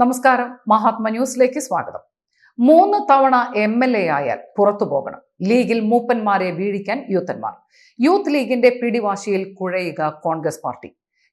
നമസ്കാരം. മഹാത്മ ന്യൂസിലേക്ക് സ്വാഗതം. മൂന്ന് തവണ എം എൽ എ ആയാൽ പുറത്തു പോകണം. ലീഗിൽ മൂപ്പന്മാരെ വീഴിക്കാൻ യൂത്തന്മാർ. യൂത്ത് ലീഗിന്റെ പിടിവാശിയിൽ കുഴയുക കോൺഗ്രസ് പാർട്ടി.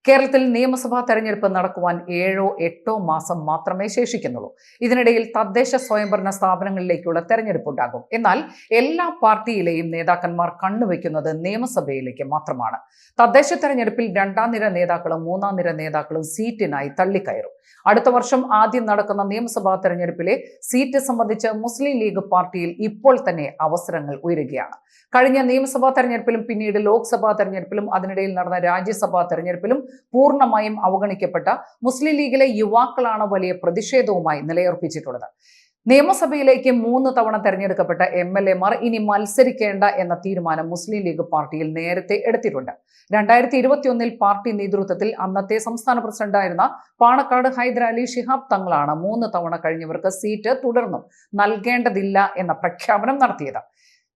കേരളത്തിൽ നിയമസഭാ തെരഞ്ഞെടുപ്പ് നടക്കുവാൻ ഏഴോ എട്ടോ മാസം മാത്രമേ ശേഷിക്കുന്നുള്ളൂ. ഇതിനിടയിൽ തദ്ദേശ സ്വയംഭരണ സ്ഥാപനങ്ങളിലേക്കുള്ള തെരഞ്ഞെടുപ്പ് ഉണ്ടാകും എന്നാൽ എല്ലാ പാർട്ടിയിലെയും നേതാക്കന്മാർ കണ്ണുവെക്കുന്നത് നിയമസഭയിലേക്ക് മാത്രമാണ്. തദ്ദേശ തെരഞ്ഞെടുപ്പിൽ രണ്ടാം നിര നേതാക്കളും മൂന്നാം നിര നേതാക്കളും സീറ്റിനായി തള്ളിക്കയറും. അടുത്ത വർഷം ആദ്യം നടക്കുന്ന നിയമസഭാ തെരഞ്ഞെടുപ്പിലെ സീറ്റ് സംബന്ധിച്ച് മുസ്ലിം ലീഗ് പാർട്ടിയിൽ ഇപ്പോൾ തന്നെ അവസരങ്ങൾ ഉയരുകയാണ്. കഴിഞ്ഞ നിയമസഭാ തെരഞ്ഞെടുപ്പിലും പിന്നീട് ലോക്സഭാ തെരഞ്ഞെടുപ്പിലും അതിനിടയിൽ നടന്ന രാജ്യസഭാ തെരഞ്ഞെടുപ്പിലും പൂർണമായും അവഗണിക്കപ്പെട്ട മുസ്ലിം ലീഗിലെ യുവാക്കളാണ് വലിയ പ്രതിഷേധവുമായി നിലയുറപ്പിച്ചിട്ടുള്ളത്. നിയമസഭയിലേക്ക് മൂന്ന് തവണ തെരഞ്ഞെടുക്കപ്പെട്ട എം എൽ എമാർ ഇനി മത്സരിക്കേണ്ട എന്ന തീരുമാനം മുസ്ലിം ലീഗ് പാർട്ടിയിൽ നേരത്തെ എടുത്തിട്ടുണ്ട്. രണ്ടായിരത്തി ഇരുപത്തിയൊന്നിൽ പാർട്ടി നേതൃത്വത്തിൽ അന്നത്തെ സംസ്ഥാന പ്രസിഡന്റായിരുന്ന പാണക്കാട് ഹൈദരാലി ഷിഹാബ് തങ്ങളാണ് മൂന്ന് തവണ കഴിഞ്ഞവർക്ക് സീറ്റ് തുടർന്നും നൽകേണ്ടതില്ല എന്ന പ്രഖ്യാപനം നടത്തിയത്.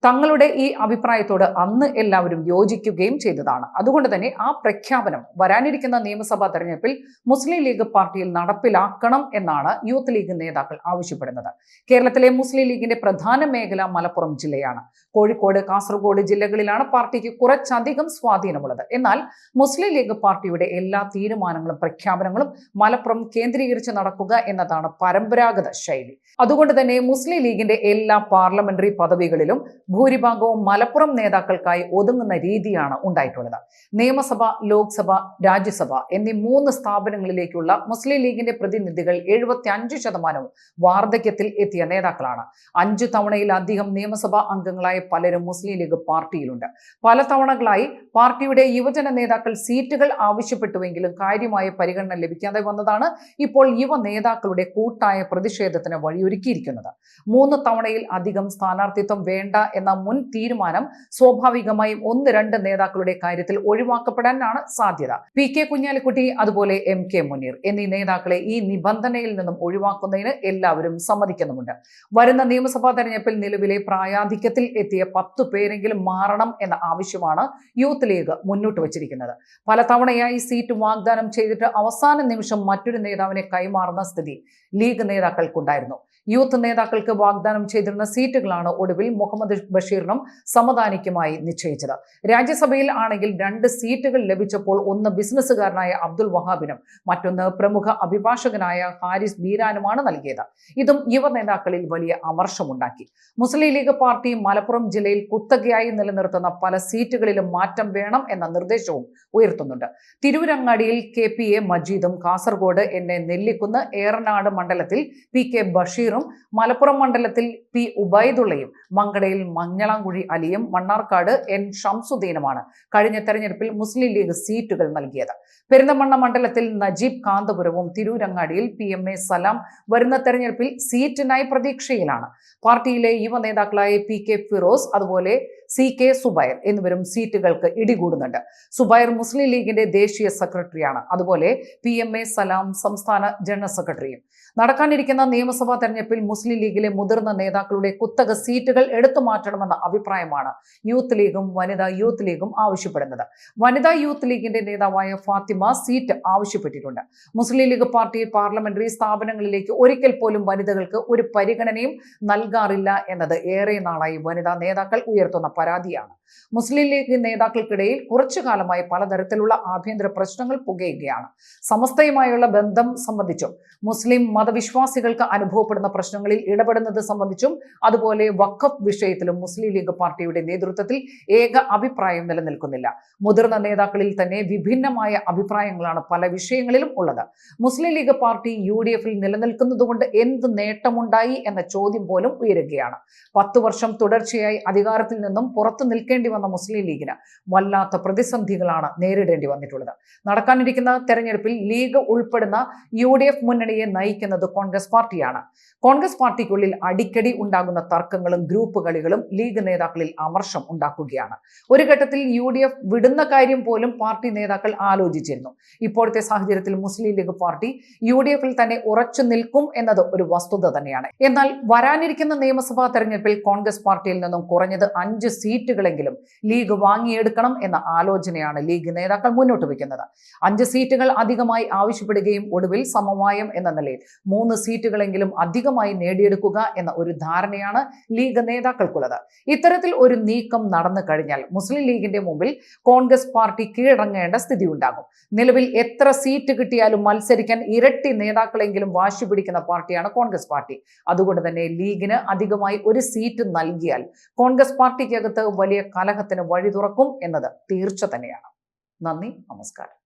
തങ്ങളുടെ ഈ അഭിപ്രായത്തോട് അന്ന് എല്ലാവരും യോജിക്കുകയും ചെയ്തതാണ്. അതുകൊണ്ട് തന്നെ ആ പ്രഖ്യാപനം വരാനിരിക്കുന്ന നിയമസഭാ തെരഞ്ഞെടുപ്പിൽ മുസ്ലിം ലീഗ് പാർട്ടിയിൽ നടപ്പിലാക്കണം എന്നാണ് യൂത്ത് ലീഗ് നേതാക്കൾ ആവശ്യപ്പെടുന്നത്. കേരളത്തിലെ മുസ്ലിം ലീഗിന്റെ പ്രധാന മേഖല മലപ്പുറം ജില്ലയാണ്. കോഴിക്കോട് കാസർഗോഡ് ജില്ലകളിലാണ് പാർട്ടിക്ക് കുറച്ചധികം സ്വാധീനമുള്ളത്. എന്നാൽ മുസ്ലിം ലീഗ് പാർട്ടിയുടെ എല്ലാ തീരുമാനങ്ങളും പ്രഖ്യാപനങ്ങളും മലപ്പുറം കേന്ദ്രീകരിച്ച് നടക്കുക എന്നതാണ് പരമ്പരാഗത ശൈലി. അതുകൊണ്ട് തന്നെ മുസ്ലിം ലീഗിന്റെ എല്ലാ പാർലമെന്ററി പദവികളിലും ഭൂരിഭാഗവും മലപ്പുറം നേതാക്കൾക്കായി ഒതുങ്ങുന്ന രീതിയാണ് ഉണ്ടായിട്ടുള്ളത്. നിയമസഭ ലോക്സഭ രാജ്യസഭ എന്നീ മൂന്ന് സ്ഥാപനങ്ങളിലേക്കുള്ള മുസ്ലിം ലീഗിന്റെ പ്രതിനിധികൾ എഴുപത്തി അഞ്ച് ശതമാനവും വാർദ്ധക്യത്തിൽ എത്തിയ നേതാക്കളാണ്. അഞ്ചു തവണയിലധികം നിയമസഭാ അംഗങ്ങളായ പലരും മുസ്ലിം ലീഗ് പാർട്ടിയിലുണ്ട്. പല തവണകളായി പാർട്ടിയുടെ യുവജന നേതാക്കൾ സീറ്റുകൾ ആവശ്യപ്പെട്ടുവെങ്കിലും കാര്യമായ പരിഗണന ലഭിക്കാതെ വന്നതാണ് ഇപ്പോൾ യുവ നേതാക്കളുടെ കൂട്ടായ പ്രതിഷേധത്തിന് വഴിയൊരുക്കിയിരിക്കുന്നത്. മൂന്ന് തവണയിൽ അധികം സ്ഥാനാർത്ഥിത്വം വേണ്ട എന്ന മുൻ തീരുമാനം സ്വാഭാവികമായും ഒന്ന് രണ്ട് നേതാക്കളുടെ കാര്യത്തിൽ ഒഴിവാക്കപ്പെടാനാണ് സാധ്യത. പി കെ കുഞ്ഞാലിക്കുട്ടി അതുപോലെ എം കെ മുനീർ എന്നീ നേതാക്കളെ ഈ നിബന്ധനയിൽ നിന്നും ഒഴിവാക്കുന്നതിന് എല്ലാവരും സമ്മതിക്കുന്നുമുണ്ട്. വരുന്ന നിയമസഭാ തെരഞ്ഞെടുപ്പിൽ നിലവിലെ പ്രായാധിക്യത്തിൽ എത്തിയ പത്തു പേരെങ്കിലും മാറണം എന്ന ആവശ്യമാണ് യൂത്ത് ലീഗ് മുന്നോട്ട് വച്ചിരിക്കുന്നത്. പലതവണയായി സീറ്റ് വാഗ്ദാനം ചെയ്തിട്ട് അവസാന നിമിഷം മറ്റൊരു നേതാവിനെ കൈമാറുന്ന സ്ഥിതി ലീഗ് നേതാക്കൾക്കുണ്ടായിരുന്നു. യൂത്ത് നേതാക്കൾക്ക് വാഗ്ദാനം ചെയ്തിരുന്ന സീറ്റുകളാണ് ഒടുവിൽ മുഹമ്മദ് ബഷീറിനും സമദാനിക്കുമായി നിശ്ചയിച്ചത്. രാജ്യസഭയിൽ ആണെങ്കിൽ രണ്ട് സീറ്റുകൾ ലഭിച്ചപ്പോൾ ഒന്ന് ബിസിനസ്സുകാരനായ അബ്ദുൽ വഹാബിനും മറ്റൊന്ന് പ്രമുഖ അഭിഭാഷകനായ ഹാരിസ് ബീരാനുമാണ് നൽകിയത്. ഇതും യുവ നേതാക്കളിൽ വലിയ അമർഷമുണ്ടാക്കി. മുസ്ലിം ലീഗ് പാർട്ടി മലപ്പുറം ജില്ലയിൽ കുത്തകയായി നിലനിർത്തുന്ന പല സീറ്റുകളിലും മാറ്റം വേണം എന്ന നിർദ്ദേശവും ഉയർത്തുന്നുണ്ട്. തിരൂരങ്ങാടിയിൽ കെ പി എ മജീദും കാസർഗോഡ് എൻ എ നെല്ലിക്കുന്ന് ഏറനാട് മണ്ഡലത്തിൽ പി കെ ബഷീറും മലപ്പുറം മണ്ഡലത്തിൽ പി ഉബൈദുള്ളയും മങ്കടയിൽ മഞ്ഞളാംകുഴി അലിയും മണ്ണാർക്കാട് എൻ ഷംസുദ്ദീനുമാണ് കഴിഞ്ഞ തെരഞ്ഞെടുപ്പിൽ മുസ്ലിം ലീഗ് സീറ്റുകൾ നൽകിയത്. പെരിന്തമണ്ണ മണ്ഡലത്തിൽ നജീബ് കാന്തപുരവും തിരൂരങ്ങാടിയിൽ പി എം എ സലാം വരുന്ന തെരഞ്ഞെടുപ്പിൽ സീറ്റിനായി പ്രതീക്ഷയിലാണ്. പാർട്ടിയിലെ യുവ നേതാക്കളായ പി കെ ഫിറോസ് അതുപോലെ സി കെ സുബൈർ എന്നിവരും സീറ്റുകൾക്ക് ഇടികൂടുന്നുണ്ട്. സുബൈർ മുസ്ലിം ലീഗിന്റെ ദേശീയ സെക്രട്ടറിയാണ്. അതുപോലെ പി എം എ സലാം സംസ്ഥാന ജനറൽ സെക്രട്ടറിയും. നടക്കാനിരിക്കുന്ന നിയമസഭാ തെരഞ്ഞെടുപ്പിൽ മുസ്ലിം ലീഗിലെ മുതിർന്ന നേതാക്കളുടെ കുത്തക സീറ്റുകൾ എടുത്തു മാറ്റണമെന്ന അഭിപ്രായമാണ് യൂത്ത് ലീഗും വനിതാ യൂത്ത് ലീഗും ആവശ്യപ്പെടുന്നത്. വനിതാ യൂത്ത് ലീഗിന്റെ നേതാവായ ഫാത്തിമ സീറ്റ് ആവശ്യപ്പെട്ടിട്ടുണ്ട്. മുസ്ലിം ലീഗ് പാർട്ടി പാർലമെന്ററി സ്ഥാപനങ്ങളിലേക്ക് ഒരിക്കൽ പോലും വനിതകൾക്ക് ഒരു പരിഗണനയും നൽകാറില്ല എന്നത് ഏറെ നാളായി വനിതാ നേതാക്കൾ ഉയർത്തുന്ന പരാതിയാണ്. മുസ്ലിം ലീഗ് നേതാക്കൾക്കിടയിൽ കുറച്ചു കാലമായി പലതരത്തിലുള്ള ആഭ്യന്തര പ്രശ്നങ്ങൾ പുകയുകയാണ്. സമസ്തയുമായുള്ള ബന്ധം സംബന്ധിച്ചും മുസ്ലിം മതവിശ്വാസികൾക്ക് അനുഭവപ്പെടുന്ന പ്രശ്നങ്ങളിൽ ഇടപെടുന്നത് സംബന്ധിച്ചും അതുപോലെ വഖഫ് വിഷയത്തിലും മുസ്ലിം ലീഗ് പാർട്ടിയുടെ നേതൃത്വത്തിൽ ഏക അഭിപ്രായം നിലനിൽക്കുന്നില്ല. മുതിർന്ന നേതാക്കളിൽ തന്നെ വിഭിന്നമായ അഭിപ്രായങ്ങളാണ് പല വിഷയങ്ങളിലും ഉള്ളത്. Muslim League party U D എഫിൽ നിലനിൽക്കുന്നതുകൊണ്ട് എന്ത് നേട്ടമുണ്ടായി എന്ന ചോദ്യം പോലും ഉയരുകയാണ്. പത്തു വർഷം തുടർച്ചയായി അധികാരത്തിൽ നിന്നും പുറത്തു നിൽക്കേണ്ടി വന്ന മുസ്ലിം ലീഗിന് വല്ലാത്ത പ്രതിസന്ധികളാണ് നേരിടേണ്ടി വന്നിട്ടുള്ളത്. നടക്കാനിരിക്കുന്ന തെരഞ്ഞെടുപ്പിൽ ലീഗ് ഉൾപ്പെടുന്ന യു ഡി എഫ് മുന്നണിയെ നയിക്കുന്നത് കോൺഗ്രസ് പാർട്ടിയാണ്. കോൺഗ്രസ് പാർട്ടിക്കുള്ളിൽ അടിക്കടി ഉണ്ടാകുന്ന തർക്കങ്ങളും ഗ്രൂപ്പ് കളികളും ലീഗ് നേതാക്കളിൽ അമർഷം ഉണ്ടാക്കുകയാണ്. ഒരു ഘട്ടത്തിൽ യു ഡി എഫ് വിടുന്ന കാര്യം പോലും പാർട്ടി നേതാക്കൾ ആലോചിച്ചിരുന്നു. ഇപ്പോഴത്തെ സാഹചര്യത്തിൽ Muslim League party U D എഫിൽ തന്നെ ഉറച്ചു നിൽക്കും എന്നത് ഒരു വസ്തുത തന്നെയാണ്. എന്നാൽ വരാനിരിക്കുന്ന നിയമസഭാ തെരഞ്ഞെടുപ്പിൽ കോൺഗ്രസ് പാർട്ടിയിൽ നിന്നും കുറഞ്ഞത് അഞ്ച് സീറ്റുകളെങ്കിലും ലീഗ് വാങ്ങിയെടുക്കണം എന്ന ആലോചനയാണ് ലീഗ് നേതാക്കൾ മുന്നോട്ട് വയ്ക്കുന്നത്. അഞ്ച് സീറ്റുകൾ അധികമായി ആവശ്യപ്പെടുകയും ഒടുവിൽ സമവായം എന്ന നിലയിൽ മൂന്ന് സീറ്റുകളെങ്കിലും അധികമായി നേടിയെടുക്കുക എന്ന ഒരു ധാരണയാണ് ലീഗ് നേതാക്കൾക്കുള്ളത്. ഇത്തരത്തിൽ ഒരു നീക്കം നടന്നു കഴിഞ്ഞാൽ മുസ്ലിം ലീഗിന്റെ മുമ്പിൽ കോൺഗ്രസ് പാർട്ടി കീഴടങ്ങേണ്ട സ്ഥിതി ഉണ്ടാകും നിലവിൽ എത്ര സീറ്റ് കിട്ടിയാലും മത്സരിക്കാൻ ഇരട്ടി നേതാക്കളെങ്കിലും വാശി പിടിക്കുന്ന പാർട്ടിയാണ് കോൺഗ്രസ് പാർട്ടി. അതുകൊണ്ട് തന്നെ ലീഗിന് അധികമായി ഒരു സീറ്റ് നൽകിയാൽ കോൺഗ്രസ് പാർട്ടിക്കകത്ത് വലിയ കലഹത്തിന് വഴി തുറക്കും എന്നത് തീർച്ച തന്നെയാണ്. നന്ദി നമസ്കാരം.